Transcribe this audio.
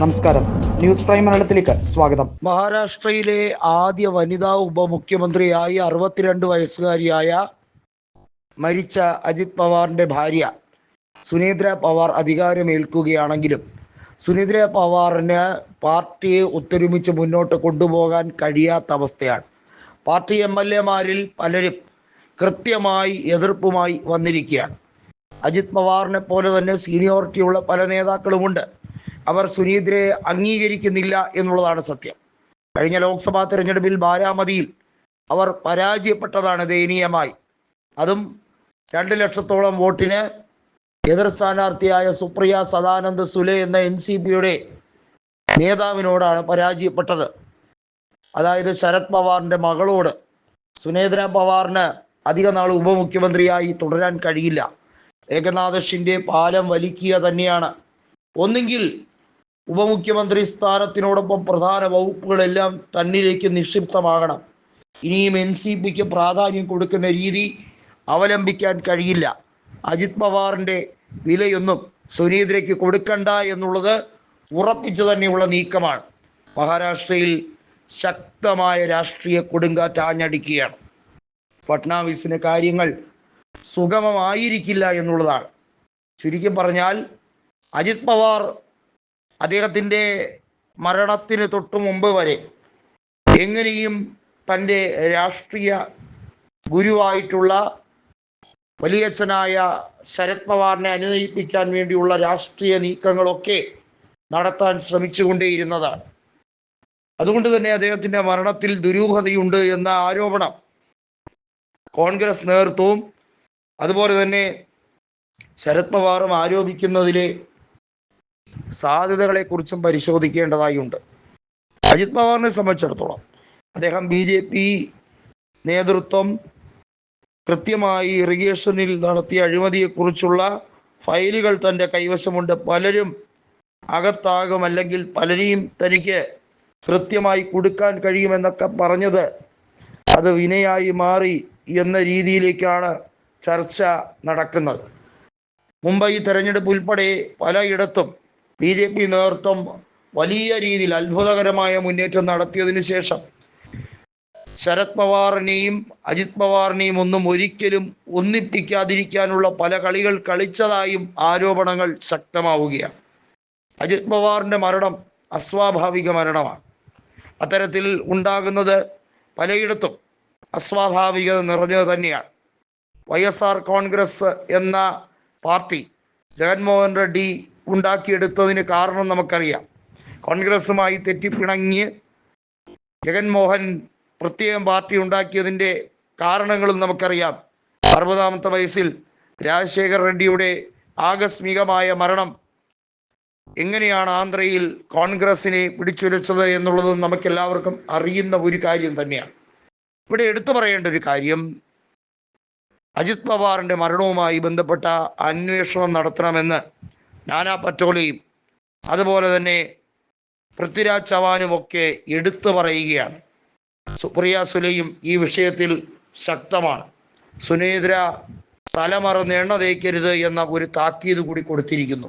നമസ്കാരം. News prime മലയാളത്തിലേക്ക് സ്വാഗതം. മഹാരാഷ്ട്രയിലെ ആദ്യ വനിതാ ഉപമുഖ്യമന്ത്രിയായി അറുപത്തിരണ്ട് വയസ്സുകാരിയായ മരിച്ച അജിത് പവാറിന്റെ ഭാര്യ സുനേന്ദ്ര പവാർ അധികാരമേൽക്കുകയാണെങ്കിലും സുനേന്ദ്ര പവാറിന് പാർട്ടിയെ ഒത്തൊരുമിച്ച് മുന്നോട്ട് കൊണ്ടുപോകാൻ കഴിയാത്ത അവസ്ഥയാണ്. പാർട്ടി എം എൽ എമാരിൽ പലരും കൃത്യമായി എതിർപ്പുമായി വന്നിരിക്കുകയാണ്. അജിത് പവാറിനെ പോലെ തന്നെ സീനിയോറിറ്റിയുള്ള പല നേതാക്കളുമുണ്ട്. അവർ സുനീതിരെ അംഗീകരിക്കുന്നില്ല എന്നുള്ളതാണ് സത്യം. കഴിഞ്ഞ ലോക്സഭാ തെരഞ്ഞെടുപ്പിൽ ബാരാമതിയിൽ അവർ പരാജയപ്പെട്ടതാണ് ദയനീയമായി. അതും രണ്ട് ലക്ഷത്തോളം വോട്ടിന് എതിർ സ്ഥാനാർത്ഥിയായ സുപ്രിയ സദാനന്ദ് സുലെ എന്ന എൻ സി പിയുടെ നേതാവിനോടാണ് പരാജയപ്പെട്ടത്. അതായത് ശരത് പവാറിന്റെ മകളോട് സുനേന്ദ്ര പവാറിന് അധിക നാൾ ഉപമുഖ്യമന്ത്രിയായി തുടരാൻ കഴിയില്ല. ഏകനാഥ ഷിന്റെ പാലം വലിക്കുക തന്നെയാണ്. ഒന്നുകിൽ ഉപമുഖ്യമന്ത്രി സ്ഥാനത്തിനോടൊപ്പം പ്രധാന വകുപ്പുകളെല്ലാം തന്നിലേക്ക് നിക്ഷിപ്തമാകണം. ഇനിയും എൻ സി പിക്ക് പ്രാധാന്യം കൊടുക്കുന്ന രീതി അവലംബിക്കാൻ കഴിയില്ല. അജിത് പവാറിന്റെ വിലയൊന്നും സുനീന്ദ്രയ്ക്ക് കൊടുക്കണ്ട എന്നുള്ളത് ഉറപ്പിച്ചു തന്നെയുള്ള നീക്കമാണ്. മഹാരാഷ്ട്രയിൽ ശക്തമായ രാഷ്ട്രീയ കൊടുങ്കാറ്റ് ആഞ്ഞടിക്കുകയാണ്. ഫട്നാവിസിന് കാര്യങ്ങൾ സുഗമമായിരിക്കില്ല എന്നുള്ളതാണ്. ചുരുക്കി പറഞ്ഞാൽ അജിത് പവാർ അദ്ദേഹത്തിന്റെ മരണത്തിന് തൊട്ടു മുമ്പ് വരെ എങ്ങനെയും തന്റെ രാഷ്ട്രീയ ഗുരുവായിട്ടുള്ള വലിയച്ഛനായ ശരത് പവാറിനെ അനുനയിപ്പിക്കാൻ വേണ്ടിയുള്ള രാഷ്ട്രീയ നീക്കങ്ങളൊക്കെ നടത്താൻ ശ്രമിച്ചുകൊണ്ടേയിരുന്നതാണ്. അതുകൊണ്ട് തന്നെ അദ്ദേഹത്തിന്റെ മരണത്തിൽ ദുരൂഹതയുണ്ട് എന്ന ആരോപണം കോൺഗ്രസ് നേതൃത്വവും അതുപോലെ തന്നെ ശരത് പവാറും ആരോപിക്കുന്നതിലെ സാധ്യതകളെക്കുറിച്ചും പരിശോധിക്കേണ്ടതായുണ്ട്. അജിത് പവാറിനെ സംബന്ധിച്ചിടത്തോളം അദ്ദേഹം ബി ജെ പി നേതൃത്വം കൃത്യമായി ഇറിഗേഷനിൽ നടത്തിയ അഴിമതിയെക്കുറിച്ചുള്ള ഫയലുകൾ തന്റെ കൈവശമുണ്ട്. പലരും അകത്താകും അല്ലെങ്കിൽ പലരെയും തനിക്ക് കൃത്യമായി കൊടുക്കാൻ കഴിയുമെന്നൊക്കെ പറഞ്ഞത് അത് വിനയായി മാറി എന്ന രീതിയിലേക്കാണ് ചർച്ച നടക്കുന്നത്. മുംബൈ തെരഞ്ഞെടുപ്പ് ഉൾപ്പെടെ പലയിടത്തും ബി ജെ പി നേതൃത്വം വലിയ രീതിയിൽ അത്ഭുതകരമായ മുന്നേറ്റം നടത്തിയതിനു ശേഷം ശരത് പവാറിനെയും അജിത് പവാറിനെയും ഒന്നും ഒരിക്കലും ഒന്നിപ്പിക്കാതിരിക്കാനുള്ള പല കളികൾ കളിച്ചതായും ആരോപണങ്ങൾ ശക്തമാവുകയാണ്. അജിത് പവാറിന്റെ മരണം അസ്വാഭാവിക മരണമാണ്. അത്തരത്തിൽ ഉണ്ടാകുന്നത് പലയിടത്തും അസ്വാഭാവികത നിറഞ്ഞത് തന്നെയാണ്. വൈ എസ് ആർ കോൺഗ്രസ് എന്ന പാർട്ടി ജഗൻമോഹൻ റെഡ്ഡി ഉണ്ടാക്കിയെടുത്തതിന് കാരണം നമുക്കറിയാം. കോൺഗ്രസുമായി തെറ്റിപ്പിണങ്ങി ജഗൻമോഹൻ പ്രത്യേകം പാർട്ടി ഉണ്ടാക്കിയതിന്റെ കാരണങ്ങളും നമുക്കറിയാം. അറുപതാമത്തെ വയസ്സിൽ രാജശേഖർ റെഡ്ഡിയുടെ ആകസ്മികമായ മരണം എങ്ങനെയാണ് ആന്ധ്രയിൽ കോൺഗ്രസിനെ പിടിച്ചുലച്ചത് എന്നുള്ളത് നമുക്കെല്ലാവർക്കും അറിയുന്ന ഒരു കാര്യം തന്നെയാണ്. ഇവിടെ എടുത്തു പറയേണ്ട ഒരു കാര്യം അജിത് പവാറിന്റെ മരണവുമായി ബന്ധപ്പെട്ട അന്വേഷണം നടത്തണമെന്ന് നാനാ പറ്റോളിയും അതുപോലെ തന്നെ പൃഥ്വിരാജ് ചവാനും ഒക്കെ എടുത്തു പറയുകയാണ്. സുപ്രിയ സുലയും ഈ വിഷയത്തിൽ ശക്തമാണ്. സുനേന്ദ്ര തലമറന്ന് എണ്ണ തേക്കരുത് എന്ന ഒരു താക്കീത് കൂടി കൊടുത്തിരിക്കുന്നു.